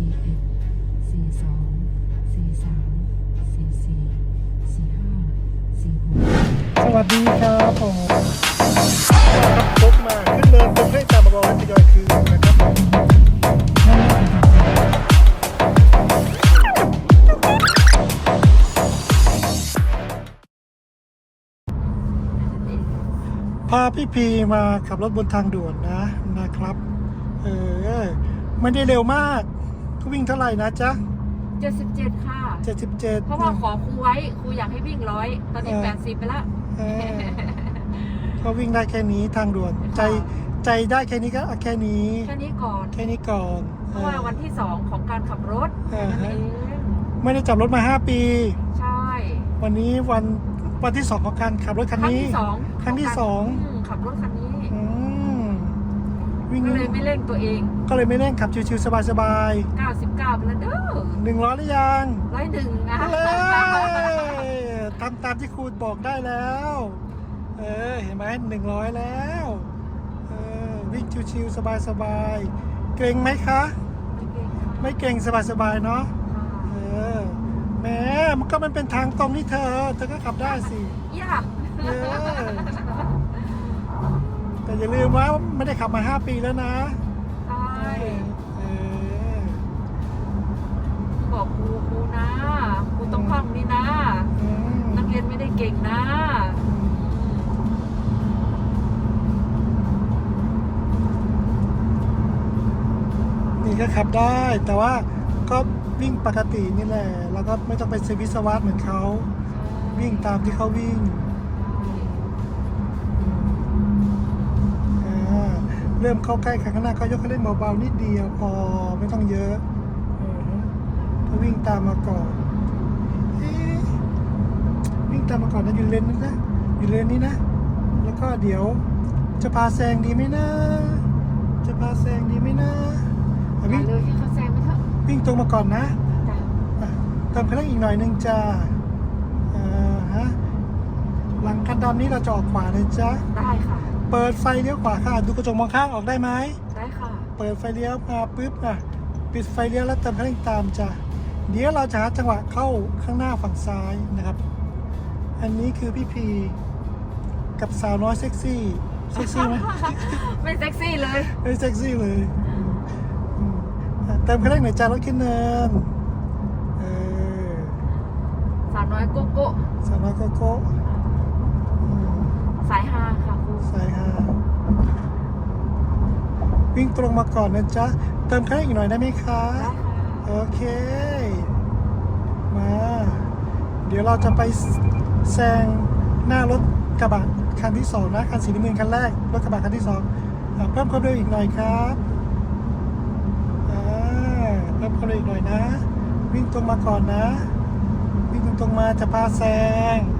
สี่เอ็ดสี่สองสี่สามสี่สี่สี่ห้าสี่หกสวัสดีครับผมครับพบมาขึ้นเนินตรงให้ตามมาบอกให้ทยอยคืนนะครับพาพี่พีมาขับรถบนทางด่วนนะนะครับ เออ ไม่ได้เร็วมาก ก็วิ่งเท่าไหร่นะจ๊ะเจ็ดสิบเจ็ดค่ะ77เพราะว่าขอครูไว้ครูอยากให้วิ่งร้อยตอนนี้แปดสิบไปละเออก็วิ่งได้แค่นี้ทางด่วน ใจใจได้แค่นี้ก็เอาแค่นี้ แค่นี้ก่อน แค่นี้ก่อนเพราะว่าวันที่สองของการขับรถเออ นั่นเองไม่ได้จับรถมา5ปี ใช่วันนี้วันวันที่สองของการขับรถคันครั้งนี้ ที่สองครั้งที่ขสองการมขับรถคันนี้อืม วิ่งก็เลยไม่เร่งตัวเอง ก็เลยไม่เร่งขับชิวๆสบาย99ไปแล้วเด้อๆหนึ่งร้อยหรือยังร้อยหนึ่งอะเลยทำตามที่ครูบอกได้แล้ว เออเห็นไหมหนึ่งร้อยแล้วเออวิ่งชิวๆสบายๆเกรงไหมคะ ไม่เกรงสบายๆเนาะเออแหมมันก็มันเป็นทางตรงนี่เธอ เธอก็ขับได้สิย่าเออ แต่อย่าลืมว่าไม่ได้ขับมา 5 ปีแล้วนะใช่เออบอกครูครูนะครูต้องคล่องนี่นะ อืมนักเรียนไม่ได้เก่งนะ นี่ก็ขับได้ แต่ว่าก็วิ่งปกตินี่แหละ แล้วก็ไม่ต้องไปซื้อวิศวะเหมือนเขา วิ่งตามที่เขาวิ่งอ่ เริ่มเข้าใกล้คันข้างหน้าก็ยกคันเร่งเบาๆนิดเดียวพอไม่ต้องเยอะอือฮึก็วิ่งตามมาก่อนเอ๊ะวิ่งตามมาก่อนนะอยู่เลนนี้นะอยู่เลนนี้นะ แล้วก็เดี๋ยวจะพาแซงดีไหมนะ จะพาแซงดีไหมนะอะอย่าวิ่งเลยให้เขาแซงไปเถอะวิ่งตรงมาก่อนนะจ้ะอะเติมคันเร่งอีกหน่อยหนึ่งจ้าอ่าฮะหลังคันดำนี้เราจะออกขวาเลยจ้าได้ค่ะ เปิดไฟเลี้ยวขวาค่ะ ดูกระจกมองข้างออกได้ไหม ได้ค่ะ เปิดไฟเลี้ยวมาปุ๊บอะ ปิดไฟเลี้ยวแล้วเติมคันเร่งตามจ้ะ เดี๋ยวเราจะหาจังหวะเข้าข้างหน้าฝั่งซ้ายนะครับ อันนี้คือพี่พีกับสาวน้อยเซ็กซี่เซ็กซี่ไหมไม่เซ็กซี่เลยไม่เซ็กซี่เลยอืมอะเติมคันเร่งหน่อยจ้ารถขึ้นเนินเออสาวน้อยโกโก้สาวน้อยโกโก้อืมสายฮาค่ะครู สายฮาวิ่งตรงมาก่อนนะจ๊ะ เติมคันเร่งอีกหน่อยได้ไหมคะได้ค่ะโอเค มา เดี๋ยวเราจะไปแซงหน้ารถกระบะคันที่สองนะ คันสีน้ำเงินคันแรก รถกระบะคันที่สองอะเพิ่มความเร็วอีกหน่อยครับอ่าเพิ่มความเร็วอีกหน่อยนะ วิ่งตรงมาก่อนนะ วิ่งตรงๆมาจะพาแซงอ่าฮะ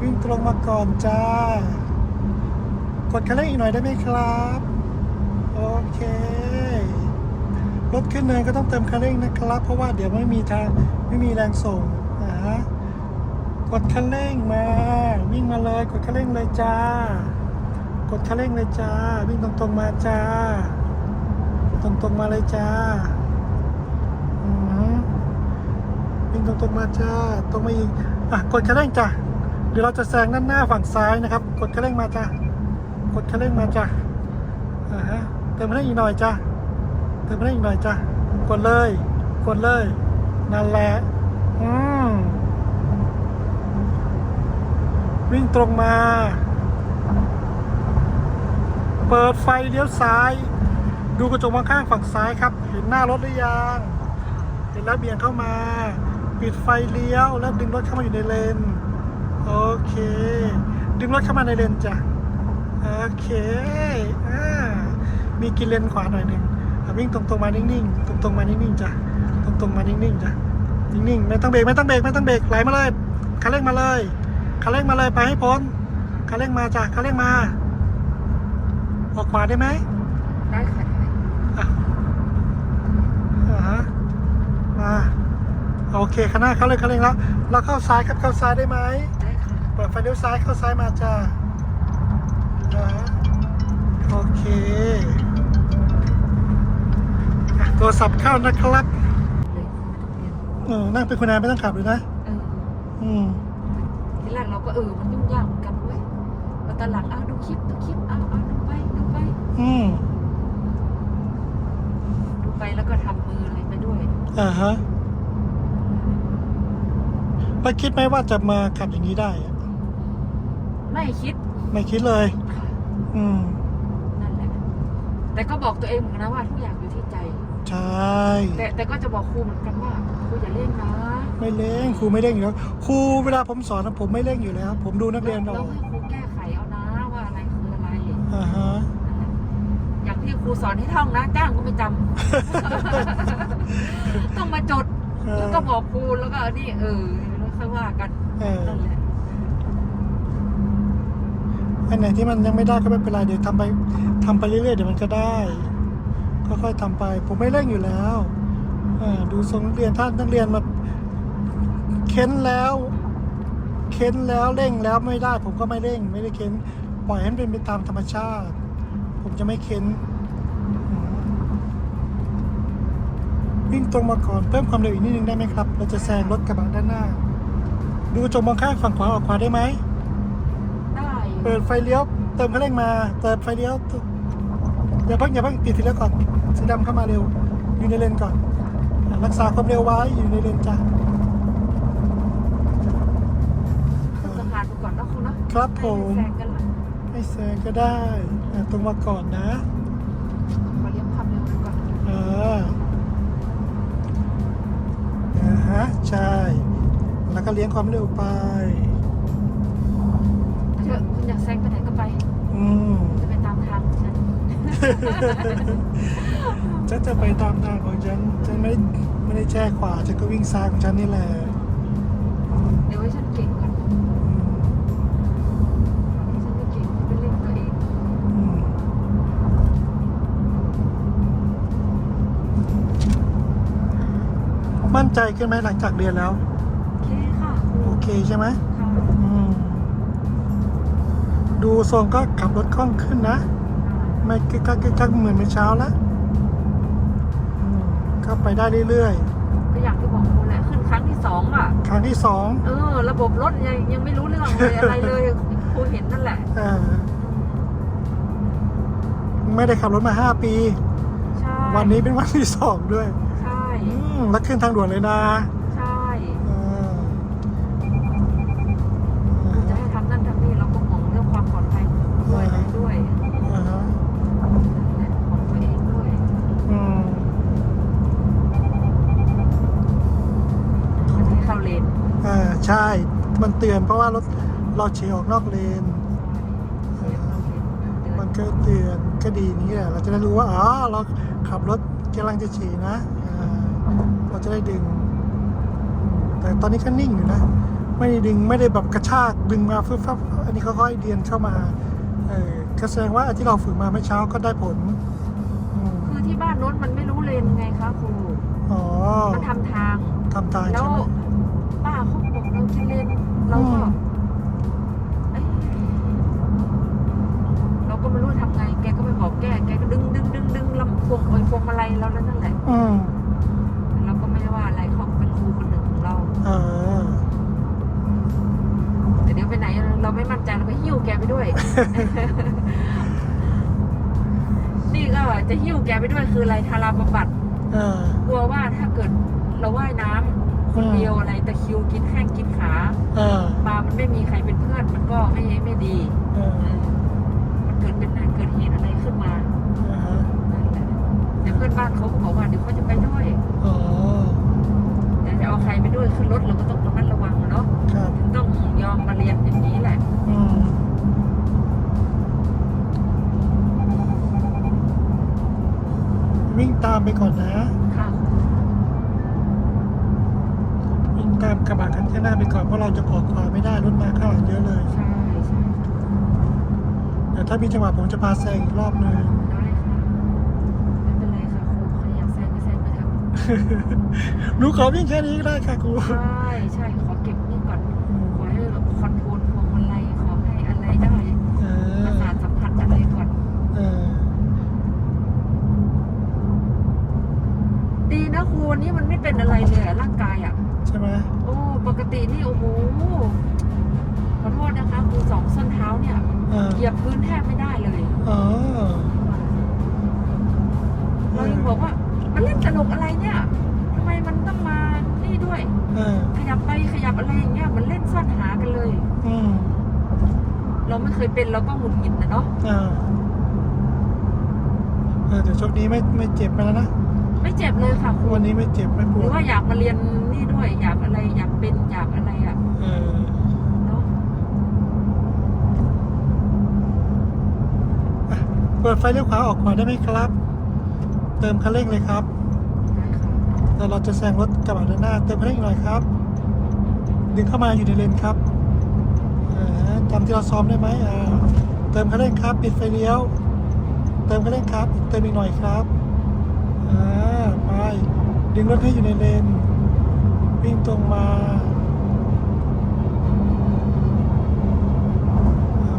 วิ่งตรงมาก่อนจ้า กดคันเร่งอีกหน่อยได้ไหมครับ โอเค รถขึ้นเนินก็ต้องเติมคันเร่งนะครับ เพราะว่าเดี๋ยวไม่มีทางไม่มีแรงส่งนะฮะกดคันเร่งมาวิ่งมาเลย กดคันเร่งเลยจ้า กดคันเร่งเลยจ้า วิ่งตรงๆมาจ้า ตรงๆมาเลยจ้าวิ่งตรงๆมาจ้าตรงมาอีกอะกดคันเร่งจ้า เดี๋ยวเราจะแซงด้านหน้าฝั่งซ้ายนะครับ กดคันเร่งมาจ้ากดคันเร่งมาจ้าอ่าฮะเติมคันเร่งอีกหน่อยจ้าเติมได้อีกหน่อยจ้ะกดเลย กดเลยนั่นแหละอืมวิ่งตรงมา เปิดไฟเลี้ยวซ้าย ดูกระจกมองข้างฝั่งซ้ายครับ เห็นหน้ารถหรือยังเห็นแล้วเบี่ยงเข้ามา ปิดไฟเลี้ยวแล้วดึงรถเข้ามาอยู่ในเลน โอเค ดึงรถเข้ามาในเลนจ้ะ โอเคอ่ามีกินเลนขวาหน่อยหนึ่งอะวิ่งตรงๆมานิ่งๆ ตรงๆมานิ่งๆจ้ะ ตรงๆมานิ่งๆจ้ะ นิ่งๆ ไม่ต้องเบรกไม่ต้องเบรกไม่ต้องเบรกไหลมาเลยคันเร่งมาเลยคันเร่งมาเลยไปให้พ้นคันเร่งมาจ้ะคันเร่งมา ออกขวาได้ไหมได้ค่ะอะอ่าฮะมา โอเคข้างหน้าเขาเลยคันเร่งแล้ว เราเข้าซ้ายครับเข้าซ้ายได้ไหมได้ค่ะเปิดไฟเลี้ยวซ้ายเข้าซ้ายมาจ้าอ่าโอเคโทรศัพท์เข้านะครับเลยไม่ต้องเรียนเออนั่งเป็นคุณนายไม่ต้องขับเลยนะ เอออืมทีแรกเราก็เออมันยุ่งยากเหมือนกันเว้ยพอตอนหลังอ้าวดูคลิปดูคลิปอ้าวอ้าวดูไปดูไป อืมดูไปแล้วก็ทำมืออะไรไปด้วยอ่าฮะแล้วคิดไหมว่าจะมาขับอย่างนี้ได้อะ ไม่คิดไม่คิดเลยค่ะอืม นั่นแหละ แต่ก็บอกตัวเองเหมือนกันนะว่าทุกอย่างอยู่ที่ใจ ใช่ แต่แต่ก็จะบอกครูเหมือนกันว่าครูอย่าเล่นนะไม่เร่งครูไม่เร่งอยู่แล้วครูเวลาผมสอนนะผมไม่เร่งอยู่แล้ว ผมดูนักเรียนเราแล้วให้ครูแก้ไขเอานะว่าอะไรคืออะไรอ่าฮะอย่างที่ครูสอนให้ท่องนะจ้างก็ไม่จำต้องมาจดเออแล้วก็บอกครูแล้วก็นี่เออแล้วค่อยว่ากันเออนั่นแหละ อันไหนที่มันยังไม่ได้ก็ไม่เป็นไรเดี๋ยวทำไปทำไปเรื่อยๆเดี๋ยวมันก็ได้ค่อยๆทำไป ผมไม่เร่งอยู่แล้วดูทรงนักเรียนท่านนักเรียนมาเค้นแล้วเค้นแล้วเร่งแล้วไม่ได้ ผมก็ไม่เร่ง ไม่ได้เค้นปล่อยให้มันเป็นไปตามธรรมชาติ ผมจะไม่เค้นวิ่งตรงมาก่อนเพิ่มความเร็วอีกนิดนึงได้ไหมครับ เราจะแซงรถกระบะด้านหน้า ดูจกมองข้างฝั่งขวาออกขวาได้ไหม ปิดไฟเลี้ยว เติมคันเร่งมาเติมไฟเลี้ยวอย่าเพิ่งอย่าเพิ่งปิดไฟเลี้ยวก่อนสีดำเข้ามาเร็ว อยู่ในเลนก่อนอะรักษาความเร็วไว้อยู่ในเลนจ้ะขึ้นสะพานไปก่อนเนาะครูเนาะครับผมให้แซงกันละให้แซงก็ได้อะตรงมาก่อนนะขอเลี้ยงความเร็วไปก่อนเอออ่าฮะใช่ แล้วก็เลี้ยงความเร็วไป ฉันจะไปตามทางของฉัน ฉันไม่ได้ไม่ได้แช่ขวา ฉันก็วิ่งซ้ายของฉันนี่แหละ เดี๋ยวให้ฉันเก่งก่อนอืมฉันไม่เก่งไม่เล่นตัวเองอืมมั่นใจขึ้นไหมหลังจากเรียนแล้ว โอเคค่ะครูโอเคใช่ไหมค่ะ อืม ดูทรงก็ขับรถคล่องขึ้นนะ ไม่กึกกักกึกกักเหมือนเมื่อเช้าแล้วอืมก็ไปได้เรื่อยก็อย่างที่บอกครูแหละขึ้นครั้งที่สองอะ ๆ ครั้งที่สองเออ ระบบรถยังยังไม่รู้เรื่องเลยอะไรเลยครูเห็นนั่นแหละ เออไม่ได้ขับรถมาห้าปี ใช่วันนี้เป็นวันที่สองด้วย ใช่ อืมแล้วขึ้นทางด่วนเลยนะ ใช่ มันเตือนเพราะว่ารถเราเฉียออกนอกเลนเสียเข้าเลนเตือมันนก็เตือนก็ดีนี้แหละเราจะได้รู้ว่า อ๋อ เราขับรถกำลังจะฉี่นะอ่าเราจะได้ดึง แต่ตอนนี้ก็นิ่งอยู่นะ ไม่ได้ดึงไม่ได้แบบกระชากดึงมาฟึบฟับอันนี้ค่อยๆเดียนเข้ามา เออก็แสดงว่าที่เราฝึกมาเมื่อเช้าก็ได้ผลอืมคือที่บ้านโน้นมันไม่รู้เลนไงคะครูอ๋อมันทำทางทำตายแล้วใช่ไหมป้าเขาบอกเราจะเลนเราก็อืมเอ๊ะเราก็ไม่รู้ทำไง แกก็ไปบอกแกแกก็ดึงดึงดึงดึงลำพวงโอยพวงมาลัยเราแล้วนั่นแหละ อืมเราก็ไม่ได้ว่าอะไรเขาเป็นครูคนหนึ่งของเราเออแต่เดี๋ยวไปไหนเราไม่มั่นใจเราก็หิ้วแกไปด้วย นี่ก็จะหิ้วแกไปด้วยคืออะไรทาราบำบัดเออกลัวว่าถ้าเกิดเราว่ายน้ำ คนอืมเดียวอะไรตะคริวกินแข้งกินขาเออปลามันไม่มีใครเป็นเพื่อนมันก็ไม่ไม่ดีเออเออมันเกิดเป็นเกิดเหตุอะไรขึ้นมาอ่าฮะนั่นแหละแต่เพื่อนบ้านเขาก็บอกว่าเดี๋ยวเขาจะไปด้วยอ๋อแต่จะเอาใครไปด้วยขึ้นรถเราก็ต้องระมัดระวังอะเนาะครับถึงต้องยอมมาเรียนอย่างนี้แหละอืมวิ่งตามไปก่อนนะ กระบะคันข้างหน้าไปก่อนเพราะเราจะออกขวาไม่ได้รถมาข้างหลังเยอะเลยใช่ใช่เดี๋ยวถ้ามีจังหวะผมจะพาแซงอีกรอบหนึง ได้ค่ะไม่เป็นไรค่ะครูใครอยากแซงก็แซงไปเถอะหนูขอวิ่งแค่นี้ก็ได้ค่ะครูใช่ใช่ขอเก็บนี่ก่อนขอให้เราคอนโทรลพวงมาลัยขอให้อะไรได้เอประสาทสัมผัสอะไรก่อนดีนะครูนี่มันไม่เป็นอะไรเลยร่างกายอะ ตินี่โอ้โหขอโทษนะคะครูสองส้นเท้าเนี่ยเออเหยียบพื้นแทบไม่ได้เลย อ๋อเรายังบอกว่ามันเล่นตลกอะไรเนี่ยทำไมมันต้องมานี่ด้วยเออขยับไปขยับอะไรอย่างเงี้ยเหมันเล่นซ่อนหากันเลย อืมเราไม่เคยเป็นเราก็หงุดหงิดนะเนาะอ่าเออแต่โชคดีไม่ไม่เจ็บมาแล้วนะ ไม่เจ็บเลยค่ะครูวันนี้ไม่เจ็บไม่ปหวรืดอว่าอยากมาเรียนนี่ด้วย อยากอะไรอยากเป็นอยากอะไรอะเออเนาะเปิดไฟเลี้ยวขวาออกขวาได้ไหมครับ เติมคันเร่งเลยครับได้ค่ะแต่เราจะแซงรถกระบะด้านหน้า เติมคันเร่งหน่อยครับดึงเข้ามาอยู่ในเลนครับเออจำที่เราซ้อมได้ไหมอ่าเติมคันเร่งครับ ปิดไฟเลี้ยว เติมคันเร่งครับ เติมอีกหน่อยครับ อ่าไป ดึงรถให้อยู่ในเลน วิ่งตรงมา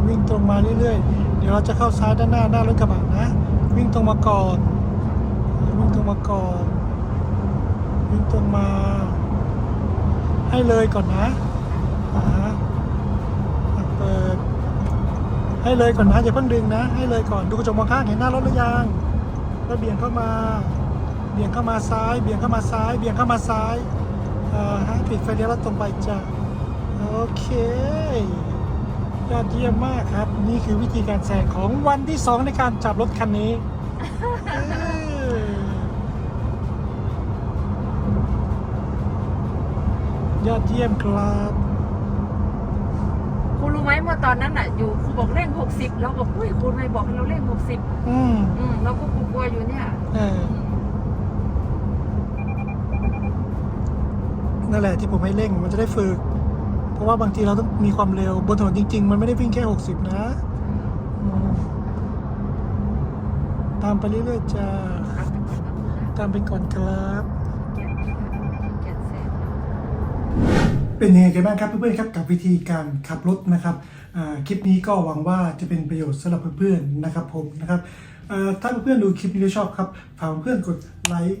วิ่งตรงมาเรื่อยๆ เดี๋ยวเราจะเข้าซ้ายด้านหน้า หน้ารถกระบะนะ วิ่งตรงมาก่อน วิ่งตรงมาก่อน วิ่งตรงมา ให้เลยก่อนนะอ่าอะเปิดให้เลยก่อนนะอย่าเพิ่งดึงนะ ให้เลยก่อนดูกระจกมองข้างเห็นหน้ารถหรือยังแล้วเบี่ยงเข้ามา เบี่ยงเข้ามาซ้าย เบี่ยงเข้ามาซ้าย เบี่ยงเข้ามาซ้ายอ่าฮะปิดไฟเลี้ยวแล้วตรงไปจ้ะโอเคยอดเยี่ยมมากครับ นี่คือวิธีการแซงของวันที่สองในการจับรถคันนี้เออยอดเยี่ยมครับครูรู้ไหมเมื่อตอนนั้นอะ อยู่ครูบอกเร่งหกสิบเราบอกอุ้ยครูไม่บอกให้เราเร่งหกสิบอืมอืมเราก็กลัวๆอยู่เนี่ย เออ นั่นแหละที่ผมให้เร่งมันจะได้ฝึก เพราะว่าบางทีเราต้องมีความเร็วบนถนนจริง ๆ มันไม่ได้วิ่งแค่ 60 นะ ตามไปเรื่อยๆจ้าตามไปก่อนครับเป็นยังไงกันบ้างครับเพื่อนๆครับกับวิธีการขับรถนะครับคลิปนี้ก็หวังว่าจะเป็นประโยชน์สำหรับเพื่อนๆนะครับผมนะครับถ้าเพื่อนๆดูคลิปนี้แล้วชอบครับฝากเพื่อนกดไลค์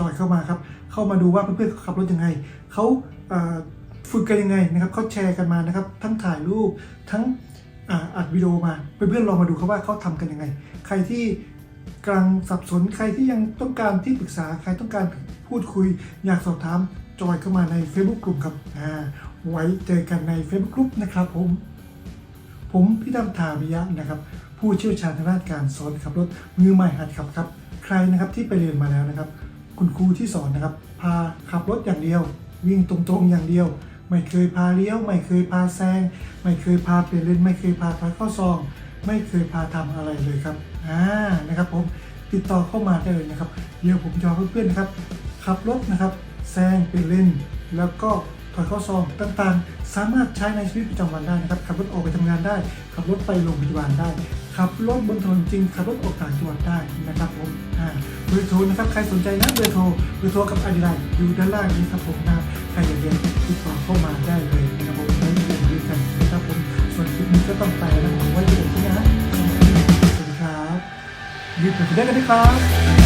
จอยเข้ามาครับ เข้ามาดูว่าเพื่อนๆขับรถยังไงเขาฝึกกันยังไงนะครับเขาแชร์กันมานะครับ ทั้งถ่ายรูปทั้งอัดวิดีโอมาเพื่อนๆลองมาดูครับว่าเขาทำกันยังไง ใครที่กำลังสับสนใครที่ยังต้องการที่ปรึกษาใครต้องการพูดคุย อยากสอบถามจอยเข้ามาใน Facebook กลุ่มครับไว้เจอกันใน Facebook กลุ่มนะครับผม ผมพี่ดำทาวิยะนะครับ ผู้เชี่ยวชาญทางด้านการสอนขับรถมือใหม่หัดขับครับ ใครนะครับที่ไปเรียนมาแล้วนะครับ คุณครูที่สอนนะครับ พาขับรถอย่างเดียว วิ่งตรงๆอย่างเดียว ไม่เคยพาเลี้ยว ไม่เคยพาแซง ไม่เคยพาเปลี่ยนเลนไม่เคยพาถอยเข้าซอง ไม่เคยพาทำอะไรเลยครับอ่านะครับผมติดต่อเข้ามาได้เลยนะครับ เดี๋ยวผมจะเอาเพื่อนๆนะครับ ขับรถนะครับแซงเปลี่ยนเลนแล้วก็ถอยข้าซองต่างๆ สามารถใช้ในชีวิตประจำวันได้นะครับ ขับรถออกไปทำงานได้ ขับรถไปโรงพยาบาลได้ ขับรถบนถนนจริงขับรถออกต่างจังหวัดได้นะครับผมอ่าเบอร์โทรนะครับใครสนใจนะเบอร์โทรเบอร์โทรกับอดีไลอยู่ด้านล่างนี้ครับผมนะใครอยากเรียนติดต่อเข้ามาได้เลยนะครับผมไว้เรียนด้วยกันนะครับผมส่วนคลิปนี้ก็ต้องไปแล้วผมไว้เจอกันที่นะสวัสดีครับรีบไปได้กันนะครับ